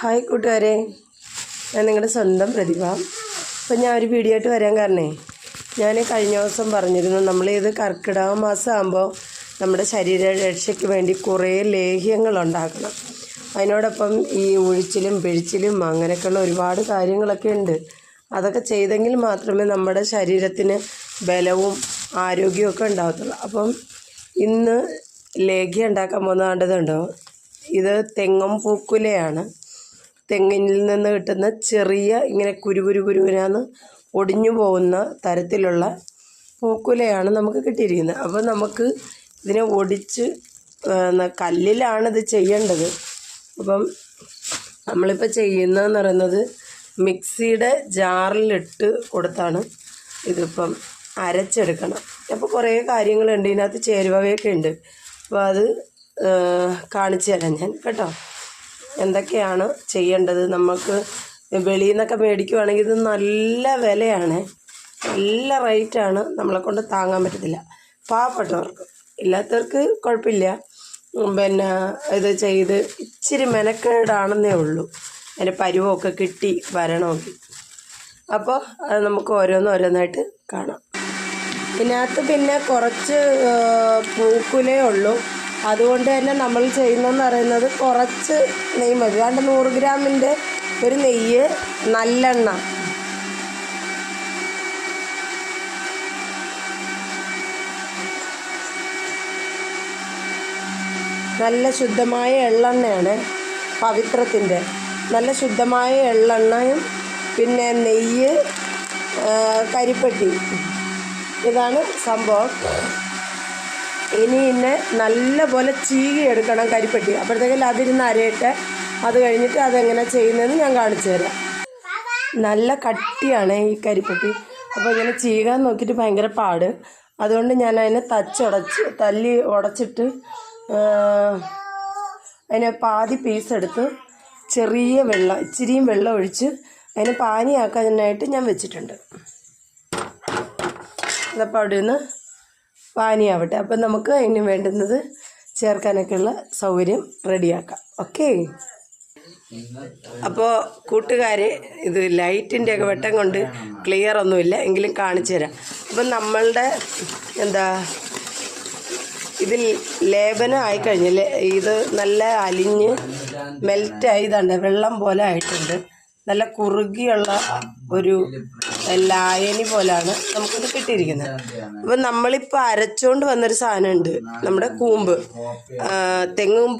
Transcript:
Hi കൂട്ടുകാരെ. ഞാൻ നിങ്ങളുടെ സ്വന്തം പ്രതിഭ. അപ്പം ഞാൻ ഒരു വീഡിയോ ആയിട്ട് വരാൻ കാരണേ. ഞാൻ കഴിഞ്ഞ ദിവസം പറഞ്ഞിരുന്നു നമ്മൾ നമ്മളിത് കർക്കിടക മാസം ആകുമ്പോൾ നമ്മുടെ ശരീര ശരീരരക്ഷയ്ക്ക് വേണ്ടി കുറേ ലേഹ്യങ്ങൾ ഉണ്ടാക്കണം. അതിനോടൊപ്പം ഈ ഉഴിച്ചിലും പിഴിച്ചിലും അങ്ങനെയൊക്കെയുള്ള ഒരുപാട് കാര്യങ്ങളൊക്കെ ഉണ്ട്. അതൊക്കെ ചെയ്തെങ്കിൽ മാത്രമേ നമ്മുടെ ശരീരത്തിന് ബലവും ആരോഗ്യമൊക്കെ ഉണ്ടാകത്തുള്ളൂ അപ്പം ഇന്ന് ലേഖ്യം ഉണ്ടാക്കാൻ പോകുന്ന കണ്ടതുണ്ടോ? ഇത് തെങ്ങും പൂക്കുലയാണ്. തെങ്ങിൽ നിന്ന് കിട്ടുന്ന ചെറിയ ഇങ്ങനെ കുരുകുരു കുരുകുരാന്ന് ഒടിഞ്ഞു പോകുന്ന തരത്തിലുള്ള പൂക്കുലയാണ് നമുക്ക് കിട്ടിയിരിക്കുന്നത്. അപ്പോൾ നമുക്ക് ഇതിനെ ഒടിച്ച് കല്ലിലാണ് ഇത് ചെയ്യേണ്ടത്. അപ്പം നമ്മളിപ്പോൾ ചെയ്യുന്നതെന്ന് പറയുന്നത് മിക്സിയുടെ ജാറിലിട്ട് കൊടുത്താണ് ഇതിപ്പം അരച്ചെടുക്കണം. അപ്പോൾ കുറേ കാര്യങ്ങളുണ്ട്. ഇതിനകത്ത് ചേരുവകയൊക്കെ ഉണ്ട്. അപ്പോൾ അത് കാണിച്ചു തരാം ഞാൻ. കേട്ടോ? എന്തൊക്കെയാണ് ചെയ്യേണ്ടത്? നമുക്ക് വെളിയിൽ നിന്നൊക്കെ മേടിക്കുവാണെങ്കിൽ ഇത് നല്ല വിലയാണ്. നല്ല റേറ്റാണ്. നമ്മളെ കൊണ്ട് താങ്ങാൻ പറ്റത്തില്ല. പാവപ്പെട്ടവർക്ക്. ഇല്ലാത്തവർക്ക് കുഴപ്പമില്ല. പിന്നെ ഇത് ചെയ്ത് ഇച്ചിരി മെനക്കേടാണെന്നേ ഉള്ളൂ. അതിന്റെ പരുവമൊക്കെ കിട്ടി വരണമെങ്കിൽ അപ്പോൾ അത് നമുക്ക് ഓരോന്ന് ഓരോന്നായിട്ട് കാണാം. ഇതിനകത്ത് പിന്നെ കുറച്ച് പൂക്കുലേ ഉള്ളൂ. അതുകൊണ്ട് തന്നെ നമ്മൾ ചെയ്യുന്നതെന്ന് പറയുന്നത് കുറച്ച് നെയ്യ് മതി. രണ്ട് നൂറ് ഗ്രാമിന്റെ ഒരു നെയ്യ് നല്ലെണ്ണ. നല്ല ശുദ്ധമായ എള്ളെണ്ണയാണ് പവിത്രത്തിന്റെ. നല്ല ശുദ്ധമായ എള്ളെണ്ണയും പിന്നെ നെയ്യ് കരിപ്പെട്ടി. ഇതാണ് സംഭവം. ഇനി ഇന്നെ നല്ലപോലെ ചീകി എടുക്കണം കരിപ്പെട്ടി. അപ്പോഴത്തേക്കും അതിരുന്ന് അരയട്ടെ അത് കഴിഞ്ഞിട്ട് അതെങ്ങനെ ചെയ്യുന്നതെന്ന് ഞാൻ കാണിച്ചു തരാം. നല്ല കട്ടിയാണ് ഈ കരിപ്പെട്ടി. അപ്പോൾ ഇങ്ങനെ ചീകാൻ നോക്കിയിട്ട് ഭയങ്കര പാട്. അതുകൊണ്ട് ഞാൻ അതിനെ തച്ചുടച്ച് തല്ലി ഉടച്ചിട്ട് അതിനെ പാതി പീസ് എടുത്ത് ചെറിയ വെള്ളം ഇച്ചിരിയും വെള്ളം ഒഴിച്ച് അതിനെ പാനിയാക്കാനായിട്ട് ഞാൻ വെച്ചിട്ടുണ്ട്. അതപ്പോൾ അവിടെ നിന്ന് പാനിയാവട്ടെ. അപ്പം നമുക്ക് അതിന് വേണ്ടുന്നത് ചേർക്കാനൊക്കെയുള്ള സൗകര്യം റെഡിയാക്കാം. ഓക്കെ? അപ്പോൾ കൂട്ടുകാരെ ഇത് ലൈറ്റിന്റെ ഒക്കെ വെട്ടം കൊണ്ട് ക്ലിയർ ഒന്നുമില്ല. എങ്കിലും കാണിച്ചു തരാം. അപ്പം നമ്മളുടെ എന്താ ഇതിൽ ലേപനം ആയിക്കഴിഞ്ഞാൽ ഇത് നല്ല അലിഞ്ഞ് മെൽറ്റായി ഇതാണ്ട് വെള്ളം പോലെ ആയിട്ടുണ്ട്. നല്ല കുറുകിയുള്ള ഒരു ലായനി പോലാണ് നമുക്കിത് കിട്ടിയിരിക്കുന്നത്. അപ്പം നമ്മളിപ്പോൾ അരച്ചുകൊണ്ട് വന്നൊരു സാധനമുണ്ട് നമ്മുടെ കൂമ്പ്. തെങ്ങും